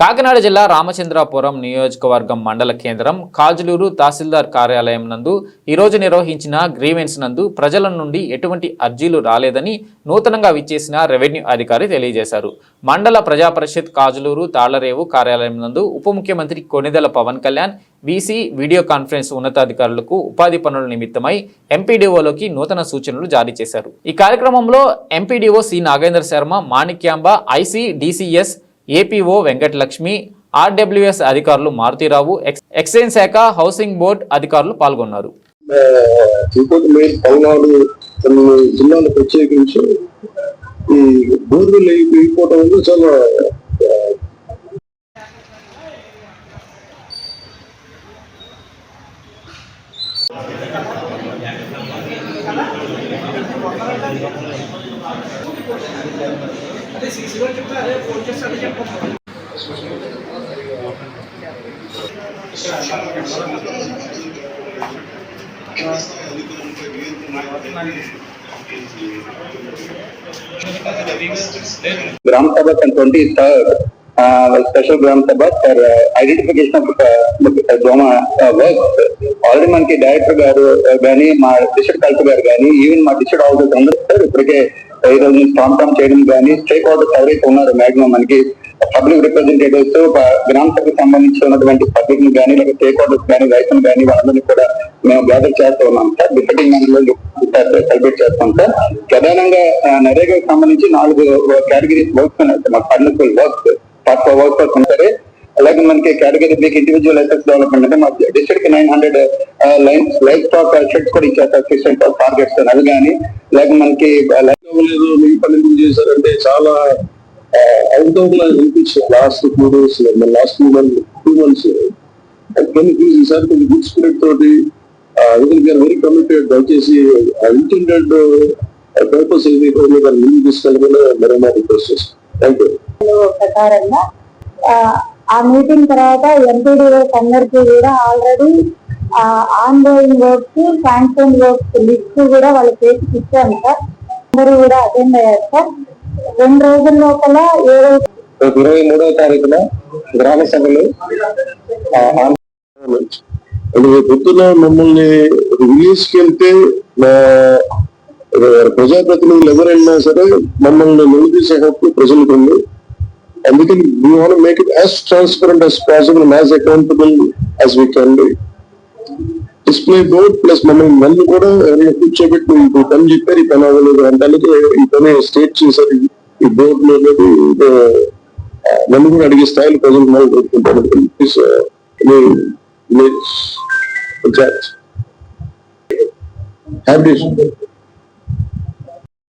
కాకినాడ జిల్లా రామచంద్రాపురం నియోజకవర్గం మండల కేంద్రం కాజులూరు తహసీల్దార్ కార్యాలయం నందు ఈరోజు నిర్వహించిన గ్రీవెన్స్ నందు ప్రజల నుండి ఎటువంటి అర్జీలు రాలేదని నూతనంగా విచ్చేసిన రెవెన్యూ అధికారి తెలియజేశారు. మండల ప్రజా పరిషత్ కాజులూరు తాళ్ళరేవు కార్యాలయం నందు ఉప ముఖ్యమంత్రి Konidela Pawan Kalyan VC video conference ఉన్నతాధికారులకు ఉపాధి పనుల నిమిత్తమై ఎంపీడీఓలోకి నూతన సూచనలు జారీ చేశారు. ఈ కార్యక్రమంలో MPDO C Nagendra Sharma Manikyamba IC DCS APO Venkatalakshmi RWS అధికారులు మారుతీరావు ఎక్స్ ఎక్సైజ్ శాఖ హౌసింగ్ బోర్డు అధికారులు పాల్గొన్నారు. ఇంకోటి మెయిన్ పల్నాడు కొన్ని జిల్లాలు ప్రత్యేకించి ఈ బోర్డులు వెళ్ళిపోవడం వల్ల చాలా ఆ, Gram Sabha on 23rd, uh, special Gram Sabha special Gram Sabha for identification of దోమ works. ఆల్రెడీ మనకి డైరెక్టర్ గారు uh, కానీ మా డిస్ట్రిక్ట్ కలెక్టర్ గారు కానీ ఈవెన్ మా డిస్ట్రిక్ట్ ఆఫీసర్స్ అందరూ సార్ ఇప్పటికే ఈ రోజు నుంచి టామ్ చేయడం కానీ స్టేక్ హోల్డర్స్ ఎవరైతే ఉన్నారో మాక్సిమం మనకి పబ్లిక్ రిప్రజెంటేటివ్స్ గ్రామ సభకు సంబంధించి ఉన్నటువంటి పబ్లిక్ని కానీ లేదా స్టేక్ హోల్డర్స్ కానీ రైతులు కానీ వాళ్ళందరినీ కూడా మేము గ్యాదర్ చేస్తూ ఉన్నాం సార్ డిప్యూటింగ్ మండలి సెలబ్రేట్ చేస్తాం సార్ ప్రధానంగా ఆ, నరేగాకి సంబంధించి నాలుగు uh, కేటగిరీస్ వర్క్స్ ఉన్నాయి సార్. మా పర్మిసిబుల్ వర్క్స్ ఫస్ట్ వర్క్స్ ఉంటారు అలాగే మనకి కేటగిరీ మీకు ఇండివిజువల్ లైసెన్స్ డెవలప్మెంట్ అంటే మా district nine hundred lines livestock sheds కూడా ఇచ్చారు సార్ సిక్స్ టార్గెట్స్ అవి కానీ లేక మనకి లైఫ్ చేశారంటే చాలా అవుట్ ఆఫ్ లా అనిపించింది. Last two days last two month two months కొన్ని చూసి ఈసారి కొంచెం గుడ్ స్పిరిట్ తోటి వెరీ కమిటెడ్ దయచేసి ఇంటెండెడ్ పర్పస్ ఏది దాన్ని ముందుకు తీసుకెళ్ళకుండా మరొక రిక్వెస్ట్ చేస్తాను థ్యాంక్ యూ ప్రకారంగా ఆ, ఆ మీటింగ్ తర్వాత ఎంపీడీఓ అందరికీ కూడా already ongoing works sanction works list కూడా వాళ్ళ చేతికి ఇచ్చాను సార్. అందరూ కూడా అటెండ్ అయ్యారు సార్. రెండు రోజుల లోపల రేపు ఇరవై మూడవ తారీఖున గ్రామ సభలు పొద్దున మమ్మల్ని విలేజ్కి వెళ్తే ప్రజాప్రతినిధులు ఎవరైనా సరే మమ్మల్ని నిలదీసే హక్కు ప్రజలకు ఉంది అందుకని we want make it as transparent as possible as accountable as we can do display board plus మమ్మల్ని నన్ను కూడా ఎవరైనా కూర్చోబెట్టి ఈ పని చెప్పారు ఈ పని అవ్వలేదు అంటే ఈ పని స్టేట్ చేశారు ఈ- బోర్డు లో అనేది, నన్ను కూడా అడిగే స్థాయిలో ప్రజలు మనం కోరుకుంటారు Please, హ్యాపీ